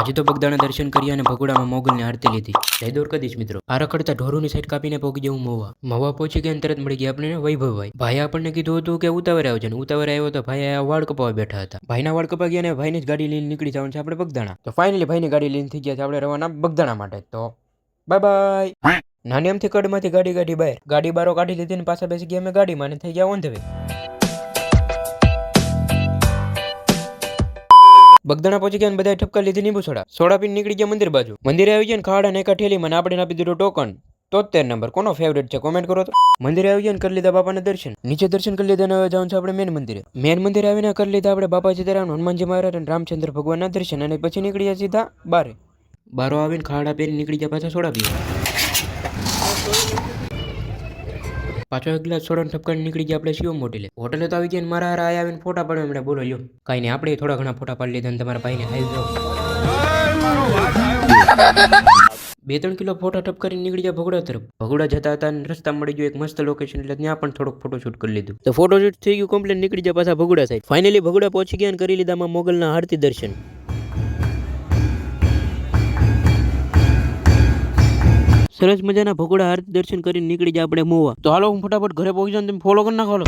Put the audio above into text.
આજે તો બગદાણા દર્શન કરી અને ભગોડામાં મોગલને આરતી લીધી. જય દ્વારકાધીશ મિત્રો. આ રખડતા ઢોરોની સાઈડ કાપીને પહોંચી જવું મોવા. મવા પહોંચી ગયા અને તરત મળી ગયા આપણે વૈભવભાઈ. ભાઈ આપણને કીધું હતું કે ઉતાવળ આવજો ને ઉતાવળ આવ્યો તો ભાઈ આ વાળ કપાવા બેઠા હતા. ભાઈના વાળ કપા ગયા અને ભાઈની જ ગાડી લઈને નીકળી જવાનું છે આપણે બગદાણા. તો ફાઇનલી ભાઈની ગાડી લઈને થઈ ગયા છે આપણે રવાના બગદાણા માટે. તો બાય બાય નાની એમથી કડમાંથી ગાડી ગાડી બહાર. ગાડી બારો કાઢી લીધી ને પાછા બેસી ગયા અમે ગાડીમાં અને થઈ ગયા ઓન ધ વે બગદાણા પહોંચી ગયા અને બધાએ ઠપકા લીધી લીંબુ સોડા. સોડા પીને નીકળી ગયા મંદિર બાજુ. મંદિરે આવી ગયા ખાડા ને કાઠેલી મને આપણે આપી દીધું ટોકન. તોતેર નંબર. કોનો ફેવરેટ છે? કોમેન્ટ કરો તો. મંદિરે આવી ગયા કરી લીધા બાપાને દર્શન. નીચે દર્શન કરી લીધા અને હવે જવાનું છે આપણે મેન મંદિરે. મેન મંદિરે આવીને કરી લીધા આપણે બાપા સીતારામ હનુમાનજી મહારાજ અને રામચંદ્ર ભગવાનના દર્શન અને પછી નીકળી ગયા સીધા બારે. બારો આવીને ખાડા પહેરી નીકળી ગયા પાછા સોડા પીવા. પાછો એક ગ્લાસ સોડા ઠપકાને નીકળી ગયા આપણે શિવમ હોટેલે હોટેલે તો આવી ગયા મારા હારા આવીને ફોટા પાડવા એમણે બોલો લ્યો. કાંઈ નહીં, આપણે થોડા ઘણા ફોટા પાડી લીધા અને તમારા ભાઈને આવી જાઓ. બે ત્રણ કિલો ફોટા ટપ કરીને નીકળી ગયા ભગોડા તરફ. ભગોડા જતા હતા અને રસ્તા મળી ગયો એક મસ્ત લોકેશન એટલે ત્યાં પણ થોડોક ફોટોશૂટ કરી લીધું. તો ફોટોશૂટ થઈ ગયું કમ્પ્લીટ નીકળી ગયા પાછા ભગોડા સાઈડ ફાઇનલી ભગોડા પહોંચી ગયા અને કરી લીધામાં મોગલના આરતી દર્શન. સરસ મજાના ભગોડા આરતી દર્શન કરીને નીકળી જાય આપણે મોવા. તો હાલો હું ફટાફટ ઘરે પહોંચી જાઉં તમે ફોલો કરી નાખો